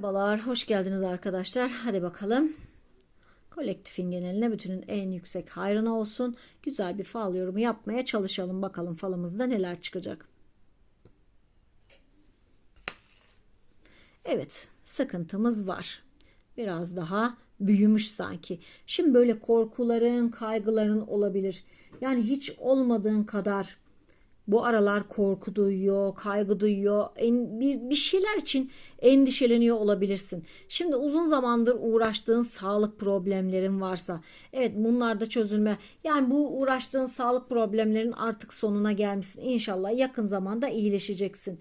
Merhabalar, hoş geldiniz arkadaşlar. Hadi bakalım. Kolektifin geneline bütünün en yüksek hayrına olsun. Güzel bir fal yorumu yapmaya çalışalım. Bakalım falımızda neler çıkacak. Evet, sıkıntımız var. Biraz daha büyümüş sanki. Şimdi böyle korkuların, kaygıların olabilir. Yani hiç olmadığın kadar bu aralar korku duyuyor, kaygı duyuyor, en, bir, bir şeyler için endişeleniyor olabilirsin. Şimdi uzun zamandır uğraştığın sağlık problemlerin varsa, evet bunlar da çözülme. Yani bu uğraştığın sağlık problemlerin artık sonuna gelmişsin. İnşallah yakın zamanda iyileşeceksin.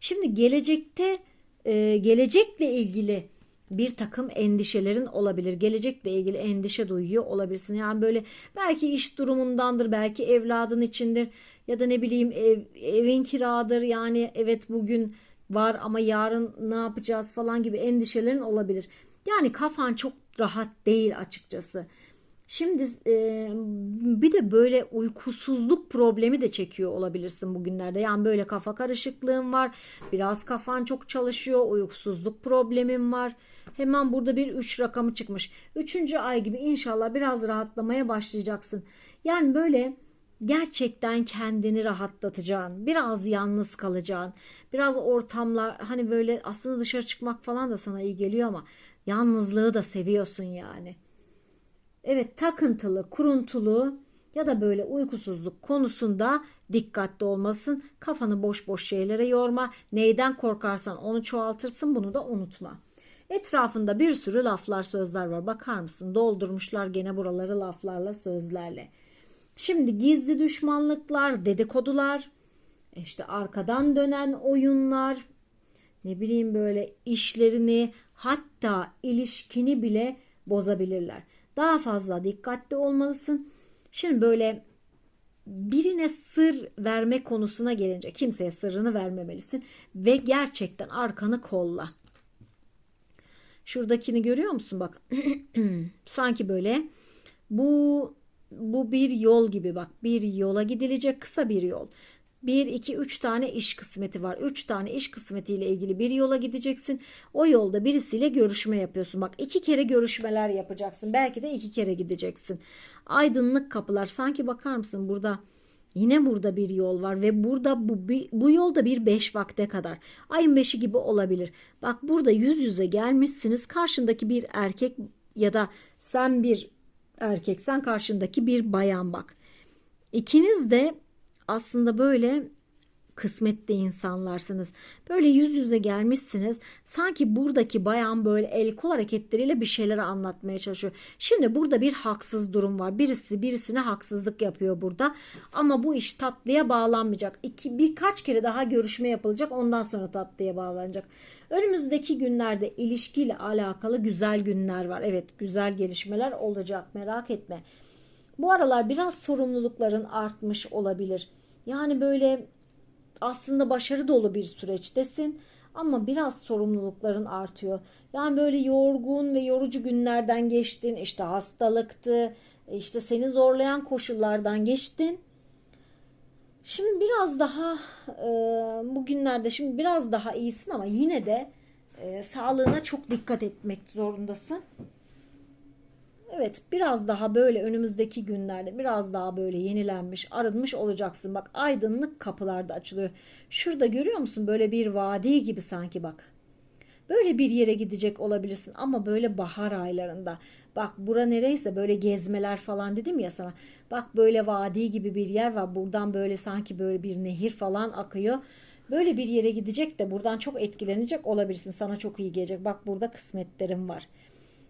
Şimdi gelecekte, e, gelecekle ilgili bir takım endişelerin olabilir. Gelecekle ilgili endişe duyuyor olabilirsin. Yani böyle belki iş durumundandır, belki evladın içindir ya da ne bileyim ev, evin kiradır. Yani evet bugün var ama yarın ne yapacağız falan gibi endişelerin olabilir. Yani kafan çok rahat değil açıkçası. Şimdi e, bir de böyle uykusuzluk problemi de çekiyor olabilirsin bugünlerde. Yani böyle kafa karışıklığın var. Biraz kafan çok çalışıyor. Uykusuzluk problemin var. Hemen burada bir 3 rakamı çıkmış. 3. ay gibi inşallah biraz rahatlamaya başlayacaksın. Yani böyle gerçekten kendini rahatlatacaksın. Biraz yalnız kalacaksın. Biraz ortamlar hani böyle aslında dışarı çıkmak falan da sana iyi geliyor ama yalnızlığı da seviyorsun yani. Evet takıntılı, kuruntulu ya da böyle uykusuzluk konusunda dikkatli olmasın. Kafanı boş boş şeylere yorma. Neyden korkarsan onu çoğaltırsın bunu da unutma. Etrafında bir sürü laflar sözler var. Bakar mısın? Doldurmuşlar gene buraları laflarla sözlerle. Şimdi gizli düşmanlıklar, dedikodular, işte arkadan dönen oyunlar, ne bileyim böyle işlerini hatta ilişkini bile bozabilirler. Daha fazla dikkatli olmalısın. Şimdi böyle birine sır verme konusuna gelince kimseye sırrını vermemelisin ve gerçekten arkanı kolla. Şuradakini görüyor musun bak. Sanki böyle bu bu bir yol gibi bak. Bir yola gidilecek kısa bir yol. 1, 2, 3 tane iş kısmeti var. 3 tane iş kısmetiyle ilgili bir yola gideceksin. O yolda birisiyle görüşme yapıyorsun. Bak iki kere görüşmeler yapacaksın. Belki de iki kere gideceksin. Aydınlık kapılar. Sanki bakar mısın burada yine burada bir yol var ve burada bu, bu yolda bir 5 vakte kadar. Ayın 5'i gibi olabilir. Bak burada yüz yüze gelmişsiniz. Karşındaki bir erkek ya da sen bir erkeksen karşındaki bir bayan bak. İkiniz de aslında böyle kısmetli insanlarsınız. Böyle yüz yüze gelmişsiniz. Sanki buradaki bayan böyle el kol hareketleriyle bir şeyler anlatmaya çalışıyor. Şimdi burada bir haksız durum var. Birisi birisine haksızlık yapıyor burada. Ama bu iş tatlıya bağlanmayacak. İki, birkaç kere daha görüşme yapılacak. Ondan sonra tatlıya bağlanacak. Önümüzdeki günlerde ilişkiyle alakalı güzel günler var. Evet güzel gelişmeler olacak merak etme. Bu aralar biraz sorumlulukların artmış olabilir. Yani böyle aslında başarı dolu bir süreçtesin ama biraz sorumlulukların artıyor. Yani böyle yorgun ve yorucu günlerden geçtin. İşte hastalıktı, işte seni zorlayan koşullardan geçtin. Şimdi biraz daha e, bugünlerde şimdi biraz daha iyisin ama yine de e, sağlığına çok dikkat etmek zorundasın. Evet biraz daha böyle önümüzdeki günlerde biraz daha böyle yenilenmiş arınmış olacaksın. Bak aydınlık kapılarda açılıyor. Şurada görüyor musun böyle bir vadi gibi sanki bak. Böyle bir yere gidecek olabilirsin ama böyle bahar aylarında. Bak bura nereyse böyle gezmeler falan dedim ya sana. Bak böyle vadi gibi bir yer var. Buradan böyle sanki böyle bir nehir falan akıyor. Böyle bir yere gidecek de buradan çok etkilenecek olabilirsin. Sana çok iyi gelecek. Bak burada kısmetlerim var.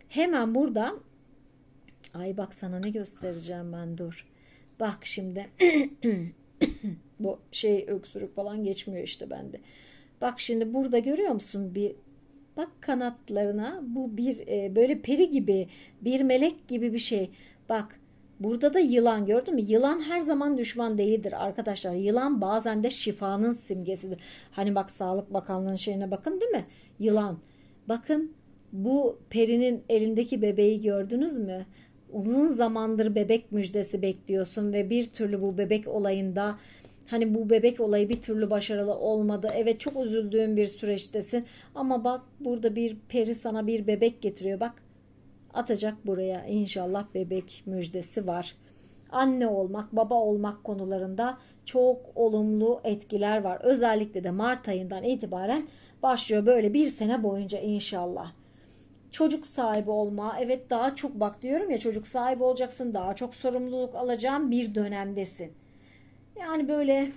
Hemen burada Ay bak sana ne göstereceğim ben dur. Bak şimdi bu şey öksürük falan geçmiyor işte bende. Bak şimdi burada görüyor musun bir bak kanatlarına bu bir e, böyle peri gibi bir melek gibi bir şey. Bak burada da yılan gördün mü? Yılan her zaman düşman değildir arkadaşlar. Yılan bazen de şifanın simgesidir. Hani bak Sağlık Bakanlığı'nın şeyine bakın değil mi? Yılan. Bakın bu perinin elindeki bebeği gördünüz mü? Uzun zamandır bebek müjdesi bekliyorsun ve bir türlü bu bebek olayında Hani bu bebek olayı bir türlü başarılı olmadı. Evet çok üzüldüğün bir süreçtesin. Ama bak burada bir peri sana bir bebek getiriyor. Bak atacak buraya inşallah bebek müjdesi var. Anne olmak, baba olmak konularında çok olumlu etkiler var. Özellikle de Mart ayından itibaren başlıyor böyle bir sene boyunca inşallah. Çocuk sahibi olma, evet daha çok bak diyorum ya çocuk sahibi olacaksın, daha çok sorumluluk alacağın bir dönemdesin. Yani böyle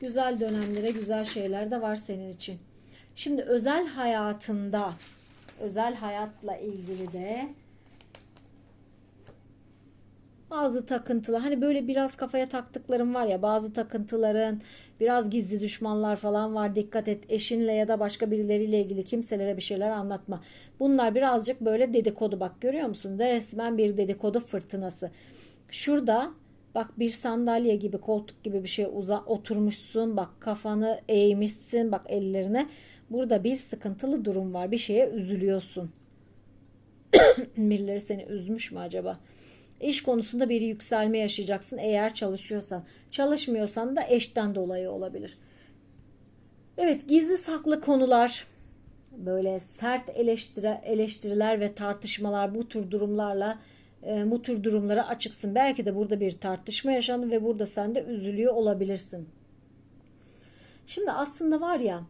güzel dönemlere güzel şeyler de var senin için. Şimdi özel hayatında özel hayatla ilgili de bazı takıntılar hani böyle biraz kafaya taktıklarım var ya bazı takıntıların biraz gizli düşmanlar falan var. Dikkat et. Eşinle ya da başka birileriyle ilgili kimselere bir şeyler anlatma. Bunlar birazcık böyle dedikodu. Bak görüyor musun? De resmen bir dedikodu fırtınası. Şurada bak bir sandalye gibi koltuk gibi bir şey uza oturmuşsun. Bak kafanı eğmişsin. Bak ellerine. Burada bir sıkıntılı durum var. Bir şeye üzülüyorsun. Birileri seni üzmüş mü acaba? İş konusunda bir yükselme yaşayacaksın eğer çalışıyorsan. Çalışmıyorsan da eşten dolayı olabilir. Evet gizli saklı konular böyle sert eleştiri, eleştiriler ve tartışmalar bu tür durumlarla e, bu tür durumlara açıksın. Belki de burada bir tartışma yaşandı ve burada sen de üzülüyor olabilirsin. Şimdi aslında var ya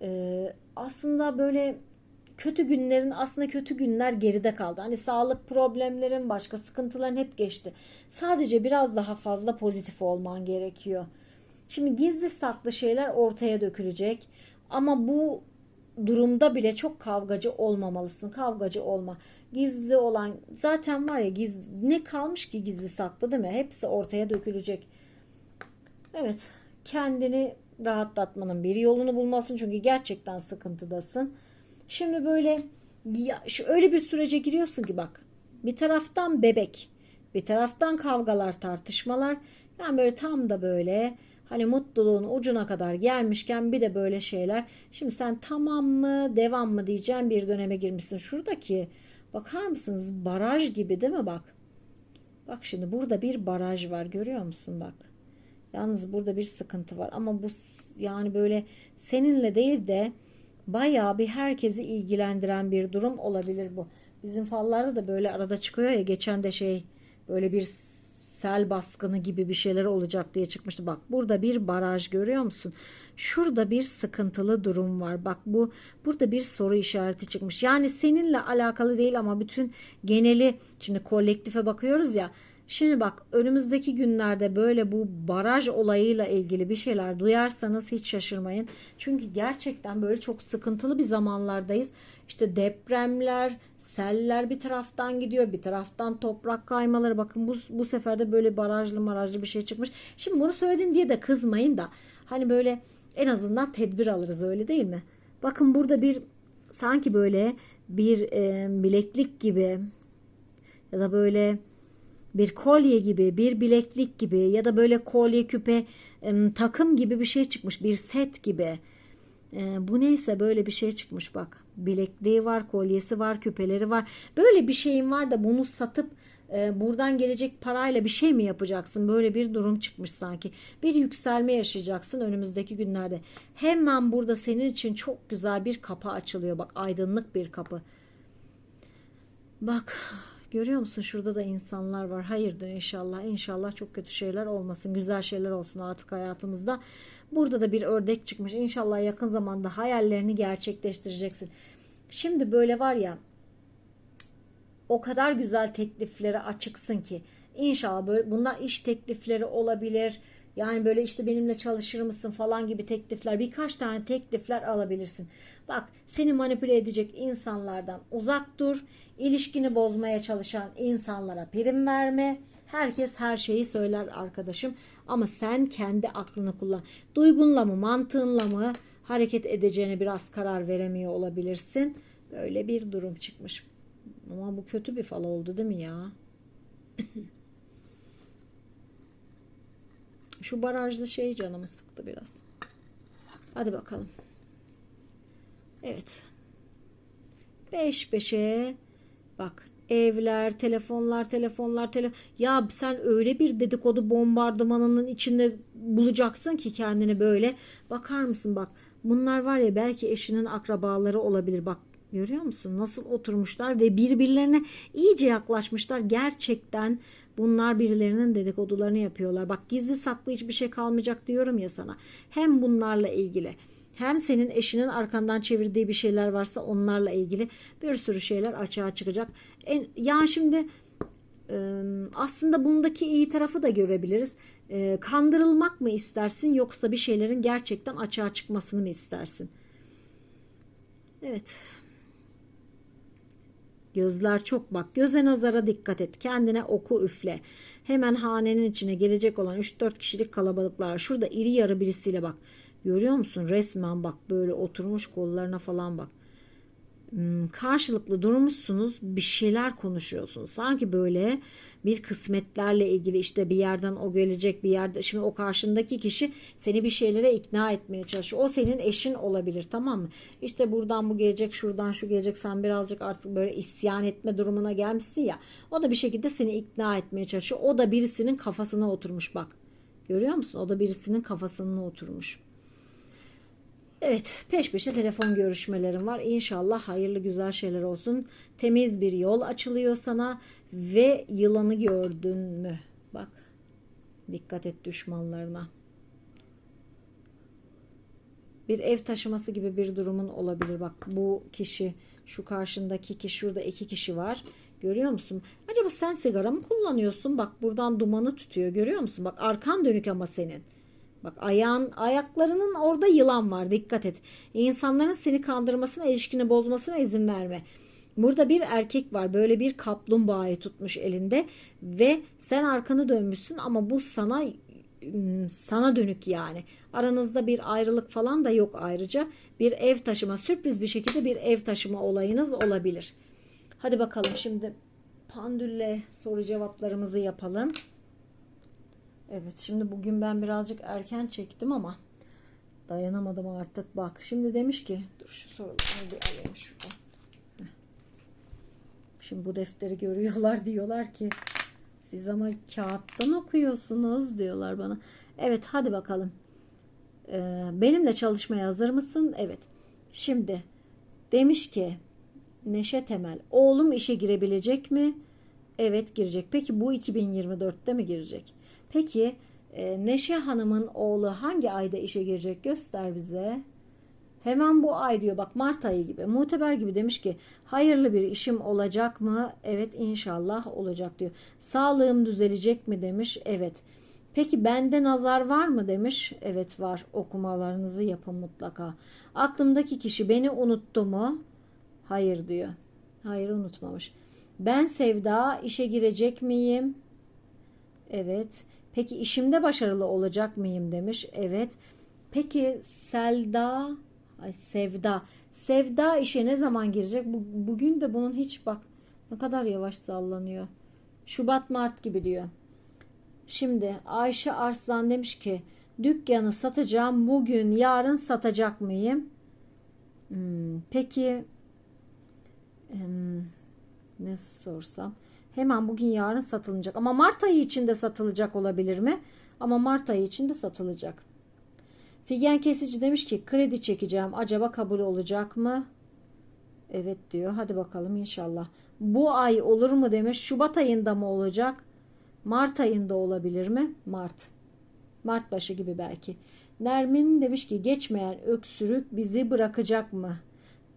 e, aslında böyle kötü günlerin aslında kötü günler geride kaldı. Hani sağlık problemlerin, başka sıkıntıların hep geçti. Sadece biraz daha fazla pozitif olman gerekiyor. Şimdi gizli saklı şeyler ortaya dökülecek. Ama bu durumda bile çok kavgacı olmamalısın. Kavgacı olma. Gizli olan zaten var ya gizli ne kalmış ki gizli saklı değil mi? Hepsi ortaya dökülecek. Evet, kendini rahatlatmanın bir yolunu bulmasın çünkü gerçekten sıkıntıdasın. Şimdi böyle ya, şu öyle bir sürece giriyorsun ki bak bir taraftan bebek bir taraftan kavgalar tartışmalar yani böyle tam da böyle hani mutluluğun ucuna kadar gelmişken bir de böyle şeyler. Şimdi sen tamam mı devam mı diyeceğim bir döneme girmişsin. Şuradaki bakar mısınız baraj gibi değil mi bak? Bak şimdi burada bir baraj var görüyor musun bak? Yalnız burada bir sıkıntı var ama bu yani böyle seninle değil de bayağı bir herkesi ilgilendiren bir durum olabilir bu. Bizim fallarda da böyle arada çıkıyor ya geçen de şey böyle bir sel baskını gibi bir şeyler olacak diye çıkmıştı. Bak burada bir baraj görüyor musun? Şurada bir sıkıntılı durum var. Bak bu burada bir soru işareti çıkmış. Yani seninle alakalı değil ama bütün geneli şimdi kolektife bakıyoruz ya. Şimdi bak önümüzdeki günlerde böyle bu baraj olayıyla ilgili bir şeyler duyarsanız hiç şaşırmayın. Çünkü gerçekten böyle çok sıkıntılı bir zamanlardayız. İşte depremler, seller bir taraftan gidiyor, bir taraftan toprak kaymaları. Bakın bu, bu sefer de böyle barajlı marajlı bir şey çıkmış. Şimdi bunu söyledim diye de kızmayın da hani böyle en azından tedbir alırız öyle değil mi? Bakın burada bir sanki böyle bir e, bileklik gibi ya da böyle bir kolye gibi, bir bileklik gibi ya da böyle kolye küpe takım gibi bir şey çıkmış. Bir set gibi. E, bu neyse böyle bir şey çıkmış bak. Bilekliği var, kolyesi var, küpeleri var. Böyle bir şeyin var da bunu satıp e, buradan gelecek parayla bir şey mi yapacaksın? Böyle bir durum çıkmış sanki. Bir yükselme yaşayacaksın önümüzdeki günlerde. Hemen burada senin için çok güzel bir kapı açılıyor. Bak aydınlık bir kapı. Bak Görüyor musun? Şurada da insanlar var. Hayırdır inşallah. İnşallah çok kötü şeyler olmasın. Güzel şeyler olsun artık hayatımızda. Burada da bir ördek çıkmış. İnşallah yakın zamanda hayallerini gerçekleştireceksin. Şimdi böyle var ya o kadar güzel tekliflere açıksın ki İnşallah böyle bunlar iş teklifleri olabilir. Yani böyle işte benimle çalışır mısın falan gibi teklifler birkaç tane teklifler alabilirsin. Bak seni manipüle edecek insanlardan uzak dur. İlişkini bozmaya çalışan insanlara prim verme. Herkes her şeyi söyler arkadaşım. Ama sen kendi aklını kullan. Duygunla mı mantığınla mı hareket edeceğine biraz karar veremiyor olabilirsin. Böyle bir durum çıkmış. Ama bu kötü bir fal oldu değil mi ya? Şu barajlı şey canımı sıktı biraz. Hadi bakalım. Evet. 5 beş 5'e bak Evler, telefonlar, telefonlar, tele ya sen öyle bir dedikodu bombardımanının içinde bulacaksın ki kendini böyle. Bakar mısın bak. Bunlar var ya belki eşinin akrabaları olabilir. Bak görüyor musun? Nasıl oturmuşlar ve birbirlerine iyice yaklaşmışlar. Gerçekten bunlar birilerinin dedikodularını yapıyorlar. Bak gizli saklı hiçbir şey kalmayacak diyorum ya sana. Hem bunlarla ilgili hem senin eşinin arkandan çevirdiği bir şeyler varsa onlarla ilgili bir sürü şeyler açığa çıkacak. En, yani şimdi e, aslında bundaki iyi tarafı da görebiliriz. Kandırılmak mı istersin yoksa bir şeylerin gerçekten açığa çıkmasını mı istersin? Evet. Gözler çok bak. Göze nazara dikkat et. Kendine oku üfle. Hemen hanenin içine gelecek olan 3-4 kişilik kalabalıklar. Şurada iri yarı birisiyle bak. Görüyor musun? Resmen bak böyle oturmuş kollarına falan bak. Karşılıklı durmuşsunuz bir şeyler konuşuyorsunuz. Sanki böyle bir kısmetlerle ilgili işte bir yerden o gelecek bir yerde. Şimdi o karşındaki kişi seni bir şeylere ikna etmeye çalışıyor. O senin eşin olabilir tamam mı? İşte buradan bu gelecek şuradan şu gelecek sen birazcık artık böyle isyan etme durumuna gelmişsin ya. O da bir şekilde seni ikna etmeye çalışıyor. O da birisinin kafasına oturmuş bak. Görüyor musun? O da birisinin kafasına oturmuş. Evet peş peşe telefon görüşmelerim var. İnşallah hayırlı güzel şeyler olsun. Temiz bir yol açılıyor sana ve yılanı gördün mü? Bak dikkat et düşmanlarına. Bir ev taşıması gibi bir durumun olabilir. Bak bu kişi şu karşındaki kişi şurada iki kişi var. Görüyor musun? Acaba sen sigara mı kullanıyorsun? Bak buradan dumanı tutuyor. Görüyor musun? Bak arkan dönük ama senin. Bak ayağın ayaklarının orada yılan var. Dikkat et. İnsanların seni kandırmasına, ilişkini bozmasına izin verme. Burada bir erkek var. Böyle bir kaplumbağayı tutmuş elinde ve sen arkanı dönmüşsün ama bu sana sana dönük yani. Aranızda bir ayrılık falan da yok ayrıca. Bir ev taşıma, sürpriz bir şekilde bir ev taşıma olayınız olabilir. Hadi bakalım şimdi pandülle soru cevaplarımızı yapalım. Evet şimdi bugün ben birazcık erken çektim ama dayanamadım artık. Bak şimdi demiş ki dur şu soruları bir alayım şuradan. Şimdi bu defteri görüyorlar diyorlar ki siz ama kağıttan okuyorsunuz diyorlar bana. Evet hadi bakalım. Ee, benimle çalışmaya hazır mısın? Evet. Şimdi demiş ki Neşe Temel oğlum işe girebilecek mi? Evet girecek. Peki bu 2024'te mi girecek? Peki e, Neşe Hanım'ın oğlu hangi ayda işe girecek göster bize. Hemen bu ay diyor bak Mart ayı gibi. Muteber gibi demiş ki hayırlı bir işim olacak mı? Evet inşallah olacak diyor. Sağlığım düzelecek mi demiş. Evet. Peki bende nazar var mı demiş. Evet var. Okumalarınızı yapın mutlaka. Aklımdaki kişi beni unuttu mu? Hayır diyor. Hayır unutmamış. Ben Sevda işe girecek miyim? Evet. Peki işimde başarılı olacak mıyım demiş. Evet. Peki Selda, ay Sevda. Sevda işe ne zaman girecek? Bu, bugün de bunun hiç bak ne kadar yavaş sallanıyor. Şubat Mart gibi diyor. Şimdi Ayşe Arslan demiş ki dükkanı satacağım bugün yarın satacak mıyım? Hmm, peki hmm, ne sorsam hemen bugün yarın satılacak. Ama Mart ayı içinde satılacak olabilir mi? Ama Mart ayı içinde satılacak. Figen kesici demiş ki kredi çekeceğim. Acaba kabul olacak mı? Evet diyor. Hadi bakalım inşallah. Bu ay olur mu demiş. Şubat ayında mı olacak? Mart ayında olabilir mi? Mart. Mart başı gibi belki. Nermin demiş ki geçmeyen öksürük bizi bırakacak mı?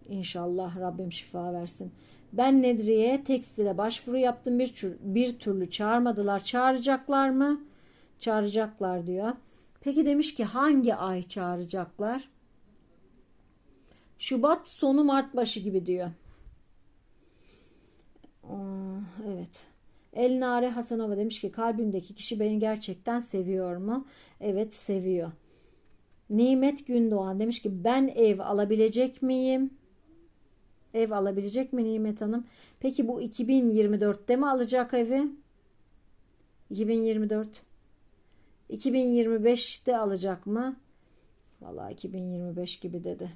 İnşallah Rabbim şifa versin. Ben Nedri'ye tekstile başvuru yaptım bir, tür, bir türlü çağırmadılar. Çağıracaklar mı? Çağıracaklar diyor. Peki demiş ki hangi ay çağıracaklar? Şubat sonu Mart başı gibi diyor. Evet. Elnare Hasanova demiş ki kalbimdeki kişi beni gerçekten seviyor mu? Evet seviyor. Nimet Gündoğan demiş ki ben ev alabilecek miyim? Ev alabilecek mi Nimet Hanım? Peki bu 2024'te mi alacak evi? 2024. 2025'te alacak mı? Vallahi 2025 gibi dedi.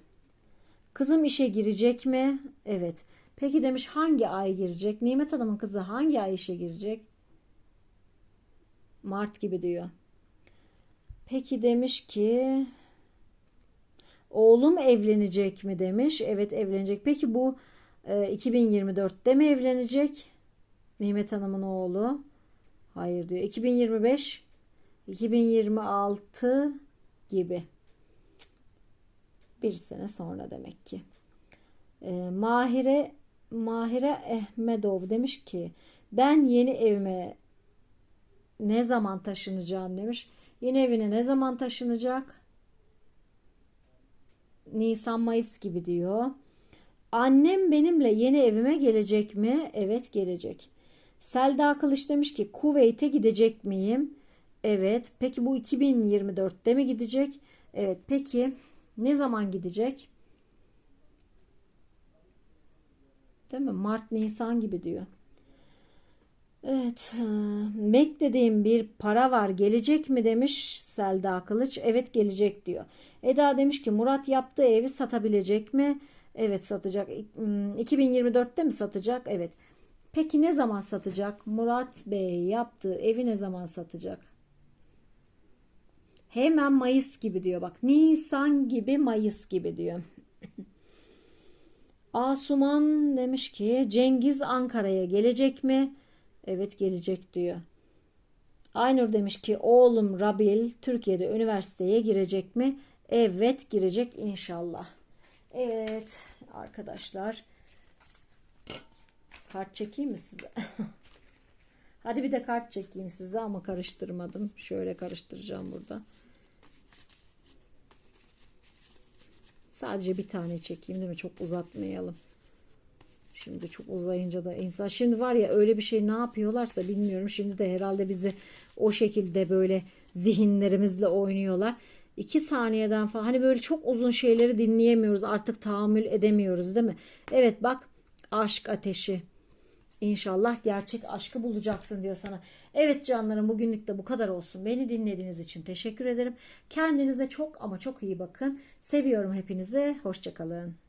Kızım işe girecek mi? Evet. Peki demiş hangi ay girecek? Nimet Hanım'ın kızı hangi ay işe girecek? Mart gibi diyor. Peki demiş ki oğlum evlenecek mi demiş. Evet evlenecek. Peki bu e, 2024'te mi evlenecek? Nimet Hanım'ın oğlu. Hayır diyor. 2025, 2026 gibi. Bir sene sonra demek ki. E, Mahire Mahire Ehmedov demiş ki ben yeni evime ne zaman taşınacağım demiş. Yeni evine ne zaman taşınacak? Nisan Mayıs gibi diyor. Annem benimle yeni evime gelecek mi? Evet gelecek. Selda Kılıç demiş ki Kuveyt'e gidecek miyim? Evet. Peki bu 2024'te mi gidecek? Evet. Peki ne zaman gidecek? Değil mi? Mart, Nisan gibi diyor. Evet. Beklediğim bir para var. Gelecek mi demiş Selda Kılıç. Evet gelecek diyor. Eda demiş ki Murat yaptığı evi satabilecek mi? Evet satacak. Hmm, 2024'te mi satacak? Evet. Peki ne zaman satacak? Murat Bey yaptığı evi ne zaman satacak? Hemen Mayıs gibi diyor bak. Nisan gibi Mayıs gibi diyor. Asuman demiş ki Cengiz Ankara'ya gelecek mi? Evet gelecek diyor. Aynur demiş ki oğlum Rabil Türkiye'de üniversiteye girecek mi? Evet girecek inşallah. Evet arkadaşlar. Kart çekeyim mi size? Hadi bir de kart çekeyim size ama karıştırmadım. Şöyle karıştıracağım burada. Sadece bir tane çekeyim değil mi? Çok uzatmayalım. Şimdi çok uzayınca da insan şimdi var ya öyle bir şey ne yapıyorlarsa bilmiyorum. Şimdi de herhalde bizi o şekilde böyle zihinlerimizle oynuyorlar. İki saniyeden falan hani böyle çok uzun şeyleri dinleyemiyoruz. Artık tahammül edemiyoruz değil mi? Evet bak aşk ateşi. İnşallah gerçek aşkı bulacaksın diyor sana. Evet canlarım bugünlük de bu kadar olsun. Beni dinlediğiniz için teşekkür ederim. Kendinize çok ama çok iyi bakın. Seviyorum hepinizi. Hoşçakalın.